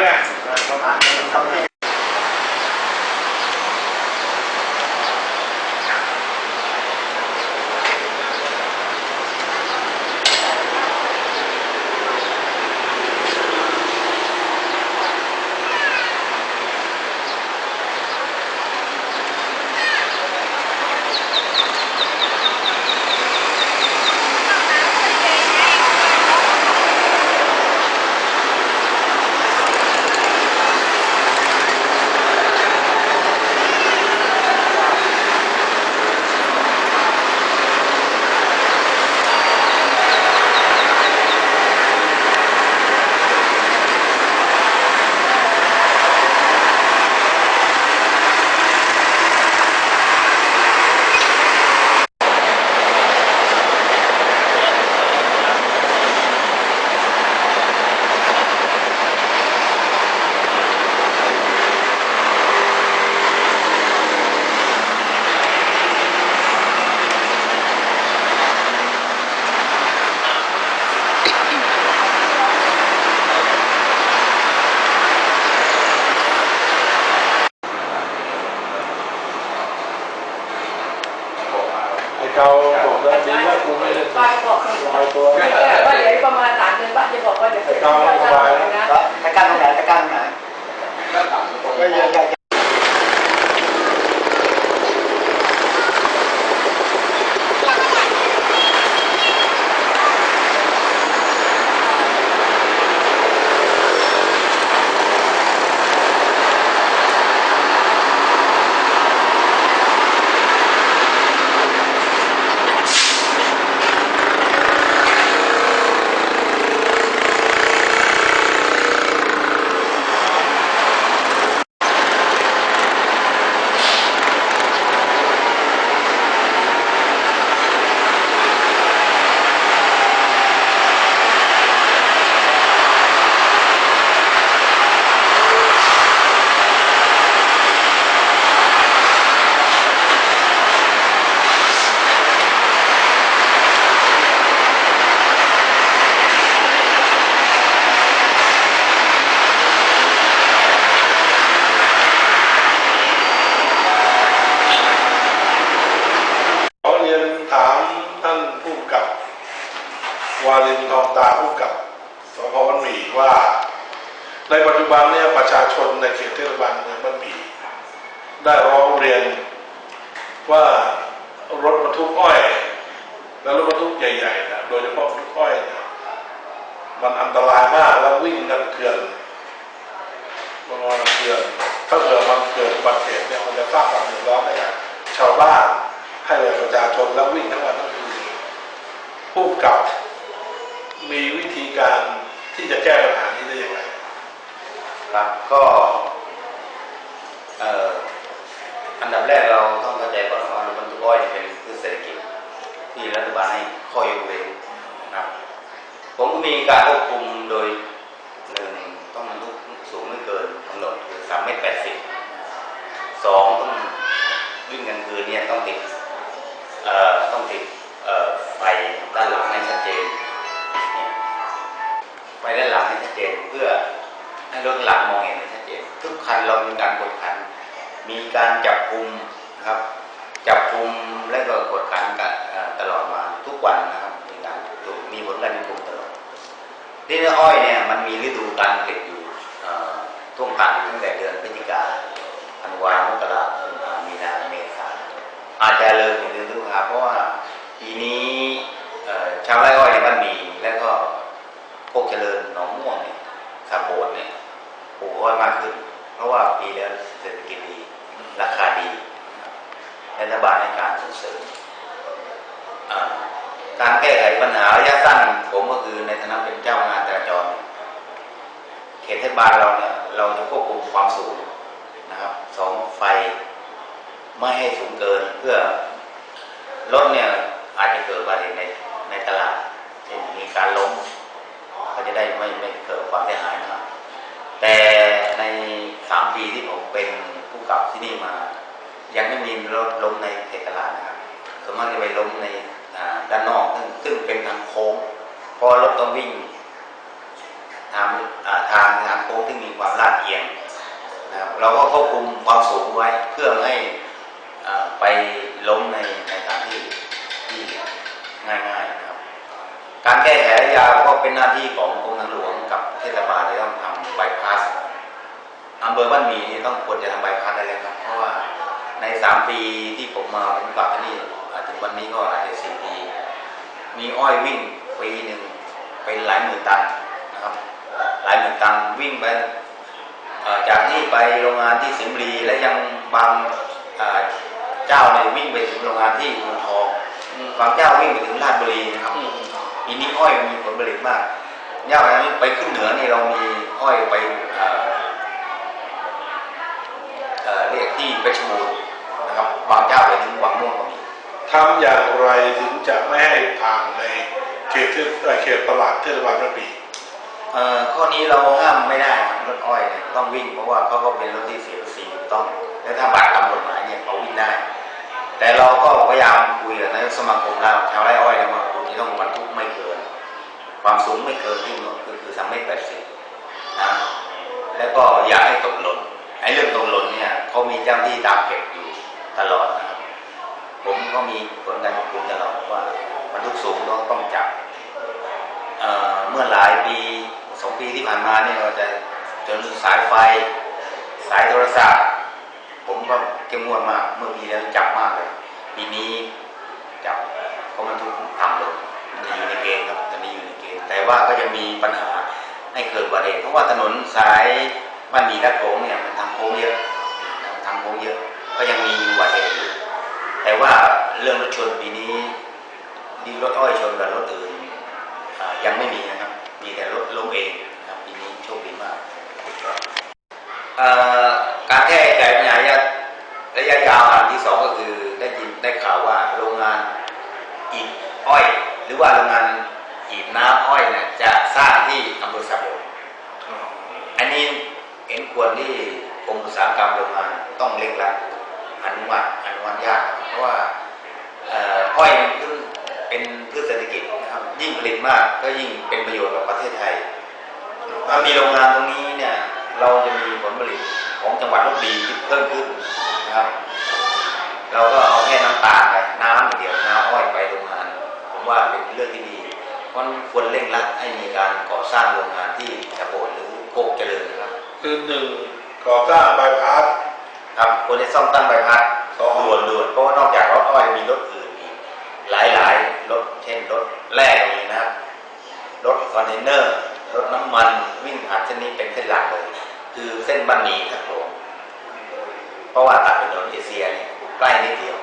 ด้เนี่ย ไอ้ เกาบอกแล้วดีแล้วกูไม่ได้ป้าบอกลอยตัว ว่าเดี๋ยวประมาณสามเดือนป้าจะบอกว่าเดี๋ยว ไอ้เกาไม่สบายแล้ว นะ ไปกั้นตรงไหนไปกั้นตรงไหนก็ยังอยากจะ ขอเรียนถามท่านผู้กำกับ วาลินทองตาผู้กำกับสพบันหมี่ว่า ในปัจจุ บันเนี่ยประชาชนในเขตเทศบาลเมืองบันหมี่ได้ร้องเรียนว่ารถบรรทุกอ้อย และรถบรรทุกใหญ่ๆนะโดยเฉพาะบรรทุกอ้อยเนี่ยมันอันตรายมากแล้ววิ่งกันเกลื่อนมันเกลื่อนถ้าเกิดมันเกิดอุบัติเหตุเนี่ยมันจะสร้างความเดือดร้อนให้กับชาวบ้านให้กับประชาชนแล้ววิ่งทั้งวันทั้งคืนผู้กับมีวิธีการที่จะแก้ปัญหานี้ได้อย่างไร ครับก็อันดับแรกเราต้องเข้าใจก่อนว่ารถบรรทุกอ้อยเป็นพืชเศรษฐกิจที่รัฐบาลให้ข้อยกเว้นนะครับผมก็มีการควบคุมโดยหนึ่งต้องบรรทุกสูงไม่เกินกำหนดคือสามเมตรแปดสิบสองต้องวิ่งกลางคืนเนี่ยต้องติดต้องติดไฟด้าน มีการจับกลุ่มนะครับ จับกลุ่มและก็กดขันกันตลอดมาทุกวันนะครับมีการดูมีผลการจับกลุ่มตลอดที่นี่อ้อยเนี่ยมันมีฤดูการเก็บอยู่เอ่อท่วงต่างตั้งแต่เดือนพฤศจิกาธันวามกราคมมีนาเมษาอาจจะเลยถึงเดือนพฤษภาเพราะว่าปีนี้ชาวไร่อ้อยในบ้านมีและก็พวกเจริญหนองม่วงเนี่ยสาโบดเนี่ยปลูกอ้อยมากขึ้น เพราะว่าปีแล้วเศรษฐกิจ ราคาดีรัฐบาลในการส่งเสริมการแก้ไขปัญหาระยะสั้นผมก็คือในฐานะเป็นเจ้างานจราจร เขตเทศบาลเราเนี่ยเราจะควบคุมความสูงนะครับสองไฟไม่ให้สูงเกินเพื่อรถเนี่ยอาจจะเกิดอุบัติเหตุในในตลาดจะได้ไม่ไม่เกิดความเสียหายนะครับแต่ในสามปีที่ผมเป็น ผู้กำกับที่นี่มา ยังไม่มีรถล้มในเขตตลาดนะครับส่วนมากจะไปล้มในด้านนอกซึ่งซึ่งเป็นทางโค้งเพราะรถต้องวิ่งทางทางทางโค้งที่มีความลาดเอียงนะครับเราก็ควบคุมความสูงไว้เพื่อไม่ให้ไปล้มในในทางที่ที่ง่ายๆนะครับ การแก้ไขระยะก็เป็นหน้าที่ของกรมทางหลวงกับเทศบาลที่ต้องทำบายพาส อำเภอบ้านหมีนี่ต้องควรจะทำบายพาสได้แล้วครับ เพราะว่าในสามปีที่ผมมาเป็นผู้กำกับที่นี่อ่าถึงวันนี้ก็อาจจะสี่ปี มีอ้อยวิ่งปีหนึ่งเป็นหลายหมื่นตันนะครับ หลายหมื่นตันวิ่งไปเอ่อจากนี่ไปโรงงานที่สิงห์บุรีและยังบางเอ่อเจ้าเนี่ยวิ่งไปถึงโรงงานที่เมืองทองบางเจ้าวิ่งไปถึงราชบุรีนะครับอืมปีนี้อ้อยมีผลผลิตมากย่าไปนั้นไปขึ้นเหนือนี่เรามีอ้อยไป เอ่อเอ่อเรียกที่เพชรบูรณ์นะครับบางเจ้าไปถึงวังม่วงก็มีทำอย่างไรถึงจะไม่ให้ผ่านในเขตเทศเอ่อเขตตลาดเทศบาลกระบี่เอ่อข้อนี้เราห้ามไม่ได้ครับรถอ้อยเนี่ยต้องวิ่งเพราะว่าเขาก็เป็นรถที่เสียภาษีถูกต้องและถ้าบาตามกฎหมายเนี่ยเขาวิ่งได้ แต่เราก็พยายามคุยกับนายกสมาคมเราชาวไร่อ้อยเนี่ยว่าคุณที่ต้องบรรทุกไม่เกิน ความสูงไม่เกินที่กำหนดคือคือสามเมตรแปดสิบนะแล้วก็อย่าให้ตกหล่นไอ้เรื่องตกหล่น เขามีเจ้าหน้าที่ตามเก็บอยู่ตลอดนะครับ ผมก็มีผลการควบคุมตลอดว่าบรรทุกสูงต้องต้องจับเเมื่อหลายปีสองปีที่ผ่านมาเนี่ยเราจะจนสายไฟ สายโทรศัพท์ผมก็เข้มงวดมากเมื่อปีแล้วจับมากเลยปีนี้จับเพราะมันทุกต่ำลงมันจะอยู่ในเกณฑ์ครับตอนนี้อยู่ในเกณฑ์แต่ว่าก็จะมีปัญหาให้เกิดอุบัติเหตุเพราะว่าถนนสายบ้านหมีตะโขงเนี่ยมันทางโค้งเยอะ ทางโค้งเยอะก็ยังมีอุบัติเหตุอยู่แต่ว่าเรื่องรถชนปีนี้ดีรถอ้อยชนกับรถอื่นอ่ายังไม่มีนะครับ มีแต่รถล้มเองนะครับปีนี้โชคดีมากเอ่อการแก้ไขปัญหาระยะระยะยาวอันที่สองก็คือได้ยินได้ข่าวว่าโรงงานอีกอ้อย หรือว่าโรงงานอีกน้ำอ้อยเนี่ยจะสร้างที่อำเภอสะโบดอันนี้เห็นควรที่กรมอุตสาหกรรมโรงงาน ต้องเร่งรัดอนุมัติอนุมัติยากเพราะว่าอ้อยมันเพิ่งเป็นพืชเศรษฐกิจนะครับ ยิ่งผลิตมากก็ยิ่งเป็นประโยชน์กับประเทศไทยถ้ามีโรงงานตรงนี้เนี่ยเราจะมีผลผลิตของจังหวัดลบบุรีเพิ่มขึ้นนะครับ เราก็เอาแค่น้ำตาลไปน้ำอย่างเดียวน้ำอ้อยไปโรงงาน ผมว่าเป็นเรื่องที่ดีเพราะควรเร่งรัดให้มีการก่อสร้างโรงงานที่สะโบดหรือโคกเจริญนะครับ คือหนึ่งก่อสร้างบายพาส ครับควรจะซ่อมตั้งใบพัดก็รวรด่วนเพราะว่านอกจากรถอ้อยมีรถอื่นอีกหลายๆรถเช่นรถแร่นี่นะครับรถคอนเทนเนอร์รถน้ำมันวิ่งผ่านเส้นนี้เป็นเส้นหลักเลย คือเส้นบันนีครับผมเพราะว่าตัดเป็นถนนเอเชียเนี่ยใกล้นิดเดียว